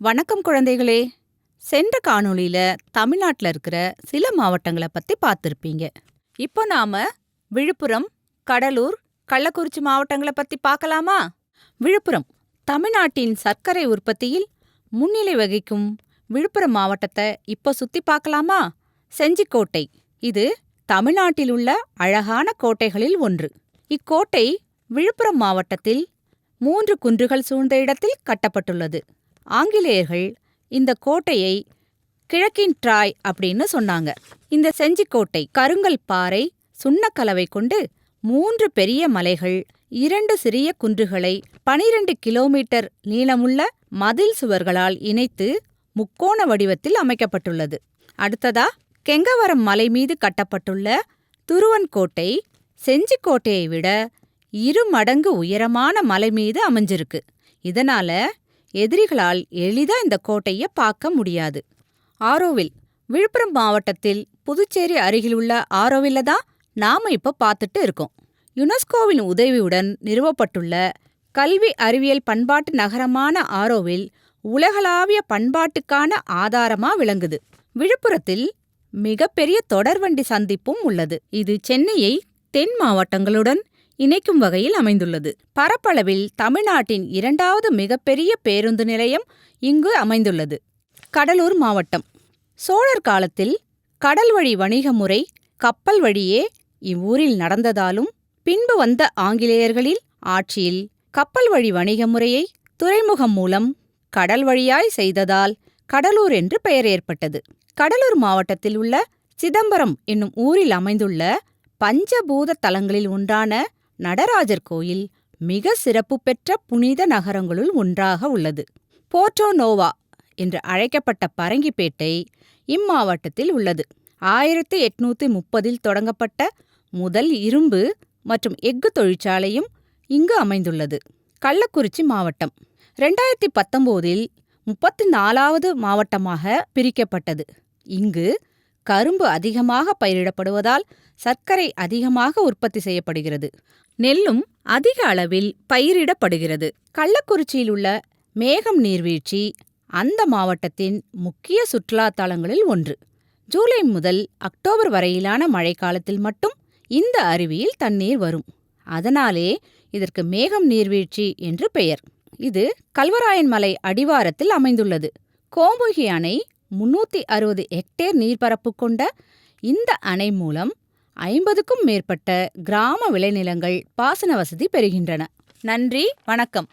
வணக்கம் குழந்தைகளே. சென்ற காணொளியில தமிழ்நாட்டில் இருக்கிற சில மாவட்டங்களை பத்தி பார்த்துருப்பீங்க. இப்போ நாம விழுப்புரம் கடலூர் கள்ளக்குறிச்சி மாவட்டங்களை பத்தி பார்க்கலாமா? விழுப்புரம் தமிழ்நாட்டின் சர்க்கரை உற்பத்தியில் முன்னிலை வகிக்கும் விழுப்புரம் மாவட்டத்தை இப்போ சுத்தி பார்க்கலாமா? செஞ்சிக்கோட்டை இது தமிழ்நாட்டில் உள்ள அழகான கோட்டைகளில் ஒன்று. இக்கோட்டை விழுப்புரம் மாவட்டத்தில் மூன்று குன்றுகள் சூழ்ந்த இடத்தில் கட்டப்பட்டுள்ளது. ஆங்கிலேயர்கள் இந்த கோட்டையை கிழக்கின் ட்ராய் அப்படின்னு சொன்னாங்க. இந்த செஞ்சிக்கோட்டை கருங்கல் பாறை சுண்ணக்கலவை கொண்டு மூன்று பெரிய மலைகள் இரண்டு சிறிய குன்றுகளை பனிரெண்டு கிலோமீட்டர் நீளமுள்ள மதில் சுவர்களால் இணைத்து முக்கோண வடிவத்தில் அமைக்கப்பட்டுள்ளது. அடுத்ததா கெங்கவரம் மலை மீது கட்டப்பட்டுள்ள துருவன்கோட்டை செஞ்சிக்கோட்டையை விட இரு மடங்கு உயரமான மலை மீது அமைஞ்சிருக்கு. இதனால எதிரிகளால் எளிதா இந்த கோட்டைய பார்க்க முடியாது. ஆரோவில் விழுப்புரம் மாவட்டத்தில் புதுச்சேரி அருகிலுள்ள ஆரோவில்ல தான் நாம இப்ப பார்த்துட்டு இருக்கோம். யுனெஸ்கோவின் உதவியுடன் நிறுவப்பட்டுள்ள கல்வி அறிவியல் பண்பாட்டு நகரமான ஆரோவில் உலகளாவிய பண்பாட்டுக்கான ஆதாரமா விளங்குது. விழுப்புரத்தில் மிகப்பெரிய தொடர்வண்டி சந்திப்பும் உள்ளது. இது சென்னையை தென் மாவட்டங்களுடன் இணைக்கும் வகையில் அமைந்துள்ளது. பரப்பளவில் தமிழ்நாட்டின் இரண்டாவது மிகப்பெரிய பேருந்து நிலையம் இங்கு அமைந்துள்ளது. கடலூர் மாவட்டம். சோழர் காலத்தில் கடல் வழி வணிக முறை கப்பல் வழியே இவ்வூரில் நடந்ததாலும் பின்பு வந்த ஆங்கிலேயர்களில் ஆட்சியில் கப்பல் வழி வணிக முறையை துறைமுகம் மூலம் கடல் வழியாய் செய்ததால் கடலூர் என்று பெயர் ஏற்பட்டது. கடலூர் மாவட்டத்தில் உள்ள சிதம்பரம் என்னும் ஊரில் அமைந்துள்ள பஞ்சபூத தலங்களில் ஒன்றான நடராஜர் கோயில் மிக சிறப்பு பெற்ற புனித நகரங்களுள் ஒன்றாக உள்ளது. போர்டோனோவா என்று அழைக்கப்பட்ட பரங்கிப்பேட்டை இம்மாவட்டத்தில் உள்ளது. ஆயிரத்தி எட்நூத்தி முப்பதில் தொடங்கப்பட்ட முதல் இரும்பு மற்றும் எஃகு தொழிற்சாலையும் இங்கு அமைந்துள்ளது. கள்ளக்குறிச்சி மாவட்டம். ரெண்டாயிரத்தி பத்தொம்போதில் முப்பத்தி நாலாவது மாவட்டமாக பிரிக்கப்பட்டது. இங்கு கரும்பு அதிகமாக பயிரிடப்படுவதால் சர்க்கரை அதிகமாக உற்பத்தி செய்யப்படுகிறது. நெல்லும் அதிக அளவில் பயிரிடப்படுகிறது. கள்ளக்குறிச்சியில் உள்ள மேகம் நீர்வீழ்ச்சி அந்த மாவட்டத்தின் முக்கிய சுற்றுலா தலங்களில் ஒன்று. ஜூலை முதல் அக்டோபர் வரையிலான மழைக்காலத்தில் மட்டும் இந்த அருவியில் தண்ணீர் வரும். அதனாலே இதற்கு மேகம் நீர்வீழ்ச்சி என்று பெயர். இது கல்வராயன் மலை அடிவாரத்தில் அமைந்துள்ளது. கோமுகி அணை முன்னூத்தி அறுபது ஹெக்டேர் நீர்ப்பரப்பு கொண்ட இந்த அணை மூலம் ஐம்பதுக்கும் மேற்பட்ட கிராம விளைநிலங்கள் பாசன வசதி பெறுகின்றன. நன்றி வணக்கம்.